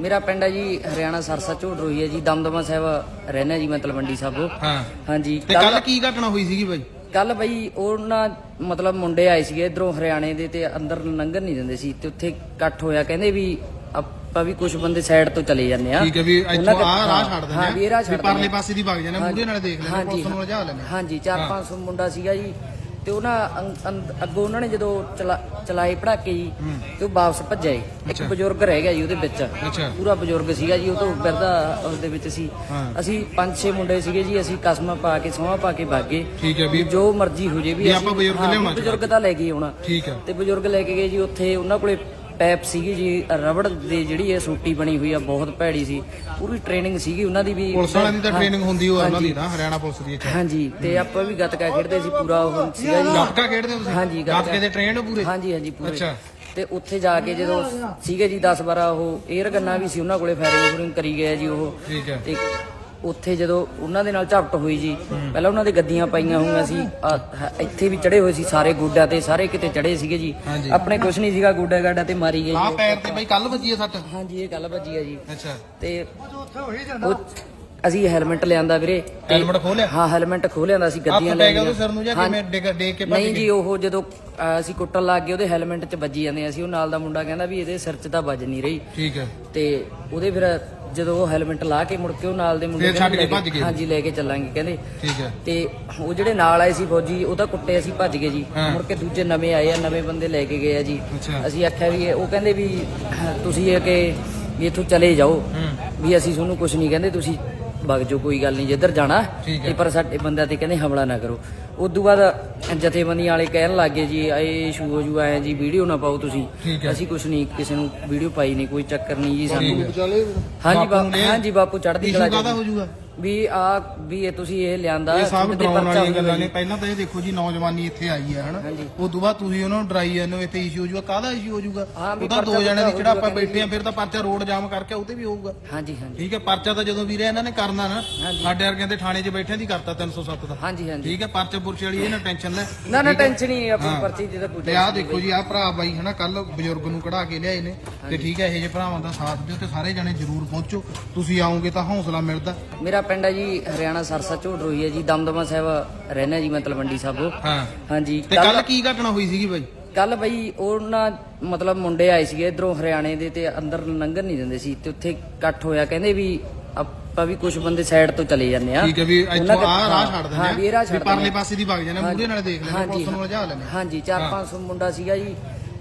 ਮੇਰਾ ਪਿੰਡ ਹੈ ਜੀ ਹਰਿਆਣਾ ਸਰਸਾ ਝੋੜ ਰੋਈ ਹੈ ਜੀ ਦਮਦਮਾ ਸਾਹਿਬ ਰਹਿਣਾ ਜੀ ਮੈਂ ਤਲਵੰਡੀ ਸਾਬੋ ਹਾਂ। ਹਾਂਜੀ ਤੇ ਕੱਲ ਕੀ ਘਟਨਾ ਹੋਈ ਸੀਗੀ ਬਾਈ? ਕੱਲ ਬਈ ਉਹਨਾਂ ਮਤਲਬ ਮੁੰਡੇ ਆਏ ਸੀਗੇ ਇਧਰੋਂ ਹਰਿਆਣੇ ਦੇ ਤੇ ਅੰਦਰ ਲੰਘਣ ਨਹੀਂ ਦਿੰਦੇ ਸੀ ਤੇ ਉੱਥੇ ਇਕੱਠ ਹੋਇਆ ਕਹਿੰਦੇ ਵੀ ਆਪਾਂ ਵੀ ਕੁਝ ਬੰਦੇ ਸਾਈਡ ਤੋਂ ਚਲੇ ਜਾਂਦੇ ਆ। ਠੀਕ ਹੈ ਵੀ ਇੱਥੋਂ ਆਹ ਰਾਹ ਛੱਡ ਹਾਂ ਵੀ ਇਹ ਦਿੰਦੇ ਰਾਹ ਆ ਵੀ ਛੱਡ ਪਰਲੇ ਦਿੰਦੇ ਆ। ਪਾਸੇ ਦੀ ਵਗ ਜਾਂਦੇ ਮੂਹਰੇ ਨਾਲ ਦੇਖ ਲੈਂਦੇ ਹਾਂਜੀ ਪੁਲਿਸ ਨੂੰ ਰਜਾ ਲੈਂਦੇ ਹਾਂਜੀ 4-500 ਮੁੰਡਾ ਸੀਗਾ ਜੀ। ਤੇ ਉਹਨਾਂ ਅੰ- ਅੰ- ਅੱਗੋਂ ਉਹਨਾਂ ਨੇ ਜਦੋਂ ਚਲਾ- ਚਲਾਏ ਪੜਾਕੇ ਜੀ ਤੇ ਉਹ ਵਾਪਸ ਭੱਜਿਆ ਜੀ। ਇੱਕ। ਬਜ਼ੁਰਗ ਰਹਿ ਗਿਆ ਜੀ ਉਹਦੇ ਵਿੱਚ। ਅੱਛਾ। ਪੂਰਾ ਬਜ਼ੁਰਗ ਸੀਗਾ ਜੀ ਉਹ ਤੋਂ ਬਿਰਦਾ ਉਹਦੇ ਵਿੱਚ ਸੀ। ਹਾਂ। ਅਸੀਂ ਪੰਜ ਛੇ ਮੁੰਡੇ ਸੀਗੇ ਜੀ ਅਸੀਂ ਕਸਮਾਂ ਪਾ ਕੇ ਸੋਹਾਂ ਪਾ ਕੇ ਭਾਗੇ ਠੀਕ ਹੈ ਵੀ ਜੋ ਮਰਜ਼ੀ ਹੋ ਜੇ ਵੀ ਵੀ ਅਸੀਂ- ਆਪਾਂ ਬਜ਼ੁਰਗ ਹਾਂ, ਲਿਆਉਣਾ ਬਜ਼ੁਰਗ ਤਾਂ ਲੈ ਗਏ ਆਉਣਾ। ਠੀਕ ਹੈ। ਤੇ ਬਜ਼ੁਰਗ ਲੈ ਕੇ ਗਏ ਜੀ ਉੱਥੇ ਉਹਨਾਂ ਕੋਲੇ ਪੈਪ ਸੀਗੀ ਜੀ ਰਬੜ ਦੀ ਜਿਹੜੀ ਇਹ ਸੂਟੀ ਬਣੀ ਹੋਈ ਆ ਬਹੁਤ ਭੈੜੀ ਸੀ। ਪੂਰੀ ਟ੍ਰੇਨਿੰਗ ਸੀਗੀ ਉਹਨਾਂ ਦੀ ਵੀ ਪੁਲਿਸ ਵਾਲਿਆਂ ਦੀ ਤਾਂ ਟ੍ਰੇਨਿੰਗ ਹੁੰਦੀ ਉਹ ਉਹਨਾਂ ਦੀ। ਨਾ ਹਰਿਆਣਾ ਪੁਲਿਸ ਦੀ ਇੱਥੇ। ਹਾਂਜੀ ਤੇ ਆਪਾਂ ਵੀ ਗੱਤਕਾ ਖੇਡਦੇ ਸੀ ਪੂਰਾ ਉਹ ਸੀਗਾ ਜੀ। ਗੱਤਕਾ ਖੇਡਦੇ ਹੋ ਤੁਸੀਂ? ਹਾਂਜੀ, ਗੱਤਕਾ। ਦੇ ਟ੍ਰੇਨਡ ਪੂਰੇ? ਹਾਂਜੀ ਹਾਂਜੀ ਪੂਰੇ। ਅੱਛਾ। ਤੇ ਉੱਥੇ ਜਾ ਕੇ ਜਦੋਂ ਸੀਗੇ ਜੀ 10 12 ਉਹ 에ਅਰ ਗੰਨਾਂ ਵੀ ਸੀ ਉਹਨਾਂ ਕੋਲੇ ਫਾਇਰਿੰਗ ਫੂਰਿੰਗ ਕਰੀ ਗਏ ਜੀ ਉਹ। ਠੀਕ ਹੈ। ਤੇ ਉੱਥੇ ਜਦੋਂ ਉਹਨਾਂ ਦੇ ਨਾਲ ਝਪਟ ਹੋਈ ਜੀ ਪਹਿਲਾਂ ਉਹਨਾਂ ਦੇ ਗੱਦੀਆਂ ਪਾਈਆਂ ਹੋਈਆਂ ਸੀ ਆਹ, ਹ- ਇੱਥੇ ਵੀ ਚੜੇ ਹੋਏ ਸੀ ਸਾਰੇ ਗੋਡਿਆਂ ਤੇ ਸਾਰੇ ਕਿਤੇ ਚੜੇ ਸੀਗੇ ਜੀ। ਹਾਂਜੀ। ਆਪਣੇ ਕੁਛ ਨਹੀਂ ਸੀਗਾ ਗੋਡਾ ਗਾਡਾ ਤੇ ਮਾਰੀ ਗਏ ਜੀ ਪੈਰ ਤੇ ਬਾਈ ਕੱਲ ਵੱਜੀ ਹੈ ਸੱਟ? ਹਾਂਜੀ ਇਹ ਗੱਲ ਵੱਜੀ ਆ ਜੀ। ਅੱਛਾ। ਤੇ ਉਹ ਅਸੀਂ ਹੈਲਮਟ ਲਿਆਂਦਾ ਵੀਰੇ। ਤੇ- ਹੈਲਮਟ ਖੋਲਿਆ ਹਾਂ ਹੈਲਮਟ ਖੋਹ ਲਿਆਂਦਾ ਸੀ ਗੱਡੀਆਂ ਪੈ ਗਿਆ। ਉਹਦੇ ਸਿਰ ਨੂੰ ਜਾਂ ਹਾਂ। ਕਿਵੇਂ ਡੇਗ ਕੇ ਭੱਜ ਨਹੀਂ ਗਏ? ਜੀ ਉਹ ਜਦੋਂ ਅਹ, ਅਸੀਂ ਕੁੱਟਣ ਲੱਗ ਗਏ ਉਹਦੇ ਹੈਲਮਟ 'ਚ ਵੱਜੀ ਜਾਂਦੇ ਅਸੀਂ। ਉਹ ਨਾਲ ਦਾ ਮੁੰਡਾ ਕਹਿੰਦਾ ਵੀ ਇਹਦੇ ਸਿਰ 'ਚ ਤਾਂ ਵੱਜ ਨਹੀਂ ਰਹੀ। ਠੀਕ ਹੈ। ਤੇ ਉਹਦੇ ਫਿਰ ਜਦੋਂ ਉਹ ਹੈਲਮਟ ਲਾ ਕੇ ਮੁੜ ਕੇ ਉਹ ਨਾਲ ਦੇ ਮੁੰਡੇ ਛੱਡ ਕੇ ਭੱਜ ਗਏ। ਹਾਂਜੀ ਲੈ ਕੇ ਚੱਲਾਂਗੇ ਕਹਿੰਦੇ ਠੀਕ ਹੈ ਤੇ ਉਹ ਜਿਹੜੇ ਨਾਲ ਆਏ ਸੀ ਫੌਜੀ ਉਹਦਾ ਕੁੱਟੇ ਅਸੀਂ ਭੱਜ ਗਏ ਜੀ ਹਾਂ। ਮੁੜ ਕੇ ਦੂਜੇ ਨਵੇਂ ਆਏ ਆ ਨਵੇਂ ਬੰਦੇ ਲੈ ਕੇ ਗਏ ਆ ਜੀ ਅੱਛਾ। ਅਸੀਂ ਆਖਿਆ ਵੀ ਇਹ- ਉਹ ਕਹਿੰਦੇ ਵੀ ਤੁਸੀਂ ਇਹ ਕਿ ਵੀ ਇੱਥੋਂ ਚਲੇ ਜਾਓ ਹੂੰ ਵੀ ਅਸੀਂ ਤੁਹਾਨੂੰ ਕੁਝ ਨਹੀਂ ਕਹਿੰਦੇ ਤੁਸੀਂ ਵਗ ਜਾਓ ਕੋਈ ਗੱਲ ਨਹੀਂ ਜਿੱਧਰ ਜਾਣਾ। ਤੇ ਪਰ ਸਾਡੇ ਬੰਦਿਆਂ ਤੇ ਕਹਿੰਦੇ ਹਮਲਾ ਨਾ ਕਰੋ। ਉਦੋਂ ਬਾਅਦ ਜਥੇਬੰਦੀਆਂ ਵਾਲੇ ਕਹਿਣ ਲੱਗੇ ਜੀ ਇਹ ਇਸ਼ੂ ਹੋ ਜੂ ਆਏ ਜੀ ਵੀਡੀਓ ਨਾ ਪਾਓ ਤੁਸੀਂ। ਅਸੀਂ ਕੁਝ ਨਹੀਂ ਕਿਸੇ ਨੂੰ ਵੀਡੀਓ ਪਾਈ ਨਹੀਂ ਕੋਈ ਚੱਕਰ ਨਹੀਂ ਜੀ ਸਾਨੂੰ। ਹਾਂਜੀ ਬਾਪੂ ਹਾਂਜੀ ਬਾਪੂ ਚੜ੍ਹਦੀ ਇਸ਼ੂ ਕਲਾ ਜਾਊਗਾ ਵੀ ਆ ਵੀ ਇਹ ਤੁਸੀਂ ਇਹ ਲਿਆਂਦਾ ਇਹ ਸਭ ਤੁਹਾਡੇ ਤੇ ਡਰਾਉਣ ਪਰਚਾ ਵਾਲੀਆਂ ਗੱਲਾਂ ਨੇ। ਜੀ। ਪਹਿਲਾਂ ਤਾਂ ਇਹ ਦੇਖੋ ਜੀ ਨੌਜਵਾਨੀ ਇੱਥੇ ਆਈ ਹੈ ਹਨਾ? ਹਾਂਜੀ। ਉਸ ਤੋਂ ਬਾਅਦ ਤੁਸੀਂ ਉਹਨਾਂ ਨੂੰ ਡਰਾਈ ਜਾਂਦੇ ਹੋ ਇੱਥੇ ਇਸ਼ੂ ਹੋ ਜਾਊਗਾ। ਕਾਹਦਾ ਇਸ਼ੂ ਹੋ ਜਾਊਗਾ? ਹਾਂ, ਵੀ ਉਹ ਤਾਂ ਪਰਚਾ ਦੋ ਜਣੇ ਦੀ ਜਿਹੜਾ ਆਪਾਂ ਬੈਠੇ ਆ ਫਿਰ ਤਾਂ ਪਰਚਾ ਰੋਡ ਜਾਮ ਕਰਕੇ ਉਹਤੇ ਵੀ ਹੋਊਗਾ। ਹਾਂਜੀ ਹਾਂਜੀ। ਠੀਕ ਹੈ ਪਰਚਾ ਤਾਂ ਜਦੋਂ ਵੀਰੇ ਇਹਨਾਂ ਨੇ ਕਰਨਾ ਨਾ ਹਾਂਜੀ। ਸਾਡੇ ਵਰਗਿਆਂ ਦੇ ਥਾਣੇ 'ਚ ਬੈਠਿਆਂ ਦੀ ਕਰਤਾ 307 ਦਾ। ਹਾਂਜੀ ਹਾਂਜੀ। ਠੀਕ ਹੈ ਪਰਚਾ ਪੁਰਚੇ ਵਾਲੀ ਇਹ ਨਾ ਟੈਨਸ਼ਨ ਲੈ। ਨਾ ਨਾ? ਟੈਨਸ਼ਨ ਹੀ? ਨਹੀਂ ਆਪਣੀ ਹਾਂ। ਪਰਚੀ ਦੀ ਤਾਂ ਤੇ ਆਹ ਦੇਖੋ ਜੀ ਆਹ ਭਰਾ ਬਾਈ ਹਨਾ ਕੱਲ ਬਜ਼ੁਰਗ ਨੂੰ ਕਢਾ ਕੇ ਲਿਆਏ ਨੇ। ਤੇ ਠੀਕ ਹੈ ਇਹ ਜਿਹੇ ਭਰਾਵਾਂ ਦਾ ਸਾਥ ਦਿਓ ਤੇ ਸਾਰੇ ਜਣੇ ਜ਼ਰੂਰ ਪਹੁੰਚੋ। ਤੁਸੀਂ ਆਓਗੇ ਤਾਂ ਹੌਸਲਾ ਮਿਲਦਾ। ਮੇਰਾ ਪਿੰਡ ਹੈ ਜੀ ਹਰਿਆਣਾ ਸਰਸਾ ਝੋੜ ਰੋਈ ਹੈ ਜੀ ਦਮਦਮਾ ਸਾਹਿਬ ਰਹਿਣਾ ਜੀ ਮੈਂ ਤਲਵੰਡੀ ਸਾਬੋ ਹਾਂ। ਹਾਂਜੀ। ਤੇ ਕੱਲ ਕੀ ਘਟਨਾ ਹੋਈ ਸੀਗੀ ਬਾਈ? ਕੱਲ ਬਈ ਉਹਨਾਂ ਮਤਲਬ ਮੁੰਡੇ ਆਏ ਸੀਗੇ ਇਧਰੋਂ ਹਰਿਆਣੇ ਦੇ ਤੇ ਅੰਦਰ ਲੰਘਣ ਨਹੀਂ ਦਿੰਦੇ ਸੀ ਤੇ ਉੱਥੇ ਇਕੱਠ ਹੋਇਆ ਕਹਿੰਦੇ ਵੀ ਆਪਾਂ ਵੀ ਕੁਝ ਬੰਦੇ ਸਾਈਡ ਤੋਂ ਚਲੇ ਜਾਂਦੇ ਆ। ਠੀਕ ਹੈ ਵੀ ਇੱਥੋਂ ਆਹ ਰਾਹ ਛੱਡ ਹਾਂ ਵੀ ਇਹ ਰਾਹ ਦਿੰਦੇ ਆ ਛੱਡ ਪਰਲੇ ਦਿੰਦੇ ਆ। ਪਾਸੇ ਦੀ ਵਗ ਜਾਂਦੇ ਮੂਹਰੇ ਨਾਲ ਦੇਖ ਲੈਂਦੇ ਪੁਲਿਸ ਨੂੰ ਰਜਾ ਲੈਂਦੇ ਹਾਂਜੀ 4-500 ਮੁੰਡਾ ਸੀਗਾ ਜੀ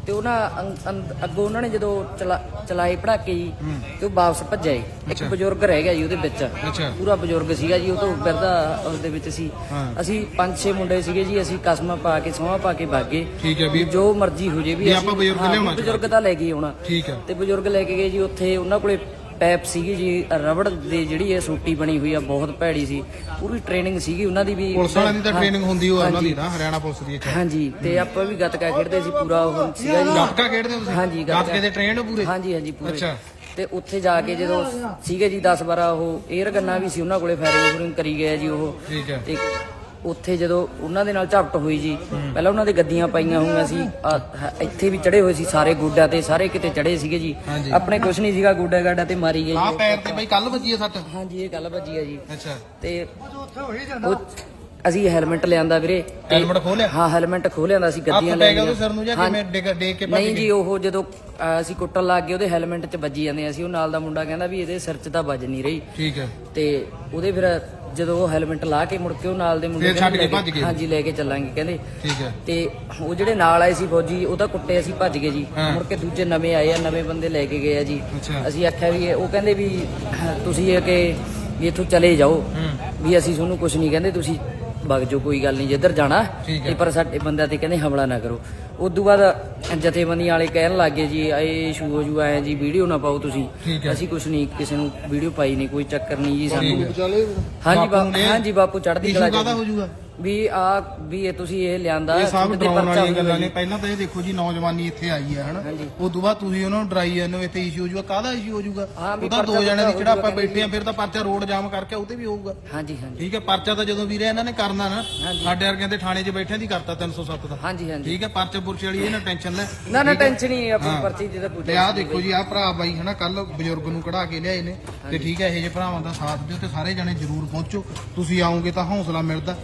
ਤੇ ਉਹਨਾਂ ਅੰ- ਅੰ- ਅੱਗੋਂ ਉਹਨਾਂ ਨੇ ਜਦੋਂ ਚਲਾ- ਚਲਾਏ ਪੜਾਕੇ ਜੀ ਤੇ ਉਹ ਵਾਪਸ ਭੱਜਿਆ ਜੀ। ਇੱਕ। ਬਜ਼ੁਰਗ ਰਹਿ ਗਿਆ ਜੀ ਉਹਦੇ ਵਿੱਚ। ਅੱਛਾ। ਪੂਰਾ ਬਜ਼ੁਰਗ ਸੀਗਾ ਜੀ ਉਹ ਤੋਂ ਬਿਰਦਾ ਉਹਦੇ ਵਿੱਚ ਸੀ। ਹਾਂ। ਅਸੀਂ ਪੰਜ ਛੇ ਮੁੰਡੇ ਸੀਗੇ ਜੀ ਅਸੀਂ ਕਸਮਾਂ ਪਾ ਕੇ ਸੋਹਾਂ ਪਾ ਕੇ ਭਾਗੇ ਠੀਕ ਹੈ ਵੀ ਜੋ ਮਰਜ਼ੀ ਹੋ ਜੇ ਵੀ ਵੀ ਆਪਾਂ ਬਜ਼ੁਰਗ ਹਾਂ, ਲਿਆਉਣਾ ਬਜ਼ੁਰਗ ਤਾਂ ਲੈ ਗਏ ਆਉਣਾ। ਠੀਕ ਹੈ। ਤੇ ਬਜ਼ੁਰਗ ਲੈ ਕੇ ਗਏ ਜੀ ਉੱਥੇ ਉਹਨਾਂ ਕੋਲੇ ਪੈਪ ਸੀਗੀ ਜੀ ਰਬੜ ਦੀ ਜਿਹੜੀ ਇਹ ਸੂਟੀ ਬਣੀ ਹੋਈ ਆ ਬਹੁਤ ਭੈੜੀ ਸੀ। ਪੂਰੀ ਟ੍ਰੇਨਿੰਗ ਸੀਗੀ ਉਹਨਾਂ ਦੀ ਵੀ ਪੁਲਿਸ ਵਾਲਿਆਂ ਦੀ ਤਾਂ ਟ੍ਰੇਨਿੰਗ ਹੁੰਦੀ ਉਹ ਉਹਨਾਂ। ਦੀ ਨਾ ਹਰਿਆਣਾ ਪੁਲਿਸ ਦੀ ਇੱਥੇ। ਹਾਂਜੀ ਤੇ ਆਪਾਂ ਵੀ ਗੱਤਕਾ ਖੇਡਦੇ ਸੀ ਪੂਰਾ ਉਹ ਸੀਗਾ ਜੀ। ਗੱਤਕਾ ਖੇਡਦੇ ਹੋ ਤੁਸੀਂ? ਹਾਂਜੀ, ਗੱਤਕਾ। ਦੇ ਟ੍ਰੇਨਡ ਪੂਰੇ? ਹਾਂਜੀ ਹਾਂਜੀ ਪੂਰੇ। ਅੱਛਾ। ਤੇ ਉੱਥੇ ਜਾ ਕੇ ਜਦੋਂ ਸੀਗੇ ਜੀ 10 12 ਉਹ 에ਅਰ ਗੰਨਾਂ ਵੀ ਸੀ ਉਹਨਾਂ ਕੋਲੇ ਫਾਇਰਿੰਗ ਫੂਰਿੰਗ ਕਰੀ ਗਏ ਜੀ ਉਹ। ਠੀਕ ਹੈ। ਤੇ ਉੱਥੇ ਜਦੋਂ ਉਹਨਾਂ ਦੇ ਨਾਲ ਝਪਟ ਹੋਈ ਜੀ ਪਹਿਲਾਂ ਉਹਨਾਂ ਦੇ ਗੱਦੀਆਂ ਪਾਈਆਂ ਹੋਈਆਂ ਸੀ ਆਹ, ਹ- ਇੱਥੇ ਵੀ ਚੜੇ ਹੋਏ ਸੀ ਸਾਰੇ ਗੋਡਿਆਂ ਤੇ ਸਾਰੇ ਕਿਤੇ ਚੜੇ ਸੀਗੇ ਜੀ। ਹਾਂਜੀ। ਆਪਣੇ ਕੁਛ ਨਹੀਂ ਸੀਗਾ ਗੋਡਾ ਗਾਡਾ ਤੇ ਮਾਰੀ ਗਏ ਆਹ ਜੀ ਪੈਰ ਤੇ ਬਾਈ ਕੱਲ ਵੱਜੀ ਹੈ ਸੱਟ? ਹਾਂਜੀ ਇਹ ਗੱਲ ਵੱਜੀ ਆ ਜੀ। ਅੱਛਾ। ਤੇ ਉਹ ਅਸੀਂ ਹੈਲਮਟ ਲਿਆਂਦਾ ਵੀਰੇ। ਤੇ- ਹੈਲਮਟ ਖੋਲਿਆ ਹਾਂ ਹੈਲਮਟ ਖੋਹ ਲਿਆਂਦਾ ਸੀ ਹੱਥ ਗੱਡੀਆਂ ਪੈ ਗਿਆ ਲਈਆਂ। ਉਹਦੇ ਸਿਰ ਨੂੰ ਜਾਂ ਹਾਂ, ਕਿਵੇਂ ਡਿੱਗ ਡੇਗ ਕੇ ਭੱਜ ਨਹੀਂ ਜੀ ਉਹ ਜਦੋਂ ਅਹ, ਅਸੀਂ ਕੁੱਟਣ ਲੱਗ ਗਏ ਉਹਦੇ ਹੈਲਮਟ 'ਚ ਵੱਜੀ ਜਾਂਦੇ ਅਸੀਂ। ਉਹ ਨਾਲ ਦਾ ਮੁੰਡਾ ਕਹਿੰਦਾ ਵੀ ਇਹਦੇ ਸਿਰ 'ਚ ਤਾਂ ਵੱਜ ਨਹੀਂ ਰਹੀ। ਠੀਕ ਹੈ। ਤੇ ਉਹਦੇ ਫਿਰ ਜਦੋਂ ਉਹ ਹੈਲਮਟ ਲਾ ਕੇ ਮੁੜ ਕੇ ਉਹ ਨਾਲ ਦੇ ਮੁੰਡੇ ਫਿਰ ਛੱਡ ਕਹਿੰਦੇ ਕੇ ਲੈ ਭੱਜ ਗਏ। ਹਾਂਜੀ ਲੈ ਕੇ ਚੱਲਾਂਗੇ ਕਹਿੰਦੇ ਠੀਕ ਹੈ ਤੇ ਉਹ ਜਿਹੜੇ ਨਾਲ ਆਏ ਸੀ ਫੌਜੀ ਉਹ ਤਾਂ ਕੁੱਟੇ ਅਸੀਂ ਭੱਜ ਗਏ ਜੀ ਹਾਂ। ਮੁੜ ਕੇ ਦੂਜੇ ਨਵੇਂ ਆਏ ਆ ਨਵੇਂ ਬੰਦੇ ਲੈ ਕੇ ਗਏ ਆ ਜੀ ਅੱਛਾ। ਅਸੀਂ ਆਖਿਆ ਵੀ ਇਹ- ਉਹ ਕਹਿੰਦੇ ਵੀ ਤੁਸੀਂ ਇਹ ਕਿ ਵੀ ਇੱਥੋਂ ਚਲੇ ਜਾਓ ਹੂੰ ਵੀ ਅਸੀਂ ਤੁਹਾਨੂੰ ਕੁਝ ਨਹੀਂ ਕਹਿੰਦੇ ਤੁਸੀਂ ਵਗ ਜਾਓ ਕੋਈ ਗੱਲ ਨਹੀਂ ਜਿੱਧਰ ਜਾਣਾ। ਤੇ ਪਰ ਸਾਡੇ ਬੰਦਿਆਂ ਤੇ ਕਹਿੰਦੇ ਹਮਲਾ ਨਾ ਕਰੋ। ਉਦੋਂ ਬਾਅਦ ਜਥੇਬੰਦੀਆਂ ਵਾਲੇ ਕਹਿਣ ਲੱਗੇ ਜੀ ਇਹ ਇਸ਼ੂ ਹੋ ਜੂ ਆਏ ਜੀ ਵੀਡੀਓ ਨਾ ਪਾਓ ਤੁਸੀਂ। ਅਸੀਂ ਕੁਝ ਨਹੀਂ ਕਿਸੇ ਨੂੰ ਵੀਡੀਓ ਪਾਈ ਨਹੀਂ ਕੋਈ ਚੱਕਰ ਨਹੀਂ ਜੀ ਸਾਨੂੰ। ਹਾਂਜੀ ਬਾਪੂ ਹਾਂਜੀ ਬਾਪੂ ਚੜ੍ਹਦੀ ਕਲਾ ਚ। ਹੋ ਜਾਊਗਾ ਵੀ ਆ ਵੀ ਇਹ ਤੁਸੀਂ ਇਹ ਲਿਆਂਦਾ ਇਹ ਸਭ ਡਰਾਉਣ ਵਾਲੀਆਂ ਗੱਲਾਂ ਨੇ। ਪਹਿਲਾਂ ਤਾਂ ਇਹ ਦੇਖੋ ਜੀ ਨੌਜਵਾਨੀ ਇੱਥੇ ਆਈ ਹੈ ਹਨਾ। ਉਸ ਤੋਂ ਬਾਅਦ ਤੁਸੀਂ ਉਹਨਾਂ ਨੂੰ ਡਰਾਈ ਜਾਂਦੇ ਹੋ ਇੱਥੇ ਇਸ਼ੂ ਹੋ ਜਾਊਗਾ। ਕਾਹਦਾ ਇਸ਼ੂ ਹੋ ਜਾਊਗਾ? ਹਾਂ, ਵੀ ਉਹ ਤਾਂ ਦੋ ਜਣਿਆਂ ਦੀ ਜਿਹੜਾ ਆਪਾਂ ਬੈਠੇ ਆ ਫਿਰ ਤਾਂ ਪਰਚਾ ਰੋਡ ਜਾਮ ਕਰਕੇ ਉਹਦੇ ਵੀ ਹੋਊਗਾ। ਹਾਂਜੀ ਹਾਂਜੀ। ਠੀਕ ਹੈ ਪਰਚਾ ਤਾਂ ਜਦੋਂ ਵੀਰੇ ਇਹਨਾਂ ਨੇ ਕਰਨਾ ਨਾ। ਸਾਡੇ ਵਰਗਿਆਂ ਦੇ ਥਾਣੇ 'ਚ ਬੈਠਿਆਂ ਦੀ ਕਰਤਾ 307 ਦਾ। ਹਾਂਜੀ ਹਾਂਜੀ। ਠੀਕ ਹੈ ਪਰਚਾ ਪੁਰਚੇ ਵਾਲੀ ਇਹ ਨਾ ਟੈਨਸ਼ਨ ਲੈ। ਨਾ ਨਾ? ਟੈਨਸ਼ਨ ਹੀ ਨਹੀਂ ਆਪਣੀ। ਪਰਚੀ ਦੀ ਤਾਂ ਕੋਈ ਤੇ ਆਹ ਦੇਖੋ ਜੀ ਆਹ ਭਰਾ ਬਾਈ ਹਨਾ ਕੱਲ ਬਜ਼ੁਰਗ ਨੂੰ ਕਢਾ ਕੇ ਲਿਆਏ ਨੇ। ਤੇ ਠੀਕ ਹੈ ਇਹ ਜੇ ਭਰਾਵਾਂ ਦਾ ਸਾਥ ਦਿਓ ਤੇ ਸਾਰੇ ਜਣੇ ਜਰੂਰ ਪਹੁੰਚੋ। ਤੁਸੀਂ ਆਓਗੇ ਤਾਂ ਹੌਸਲਾ ਮਿਲਦਾ।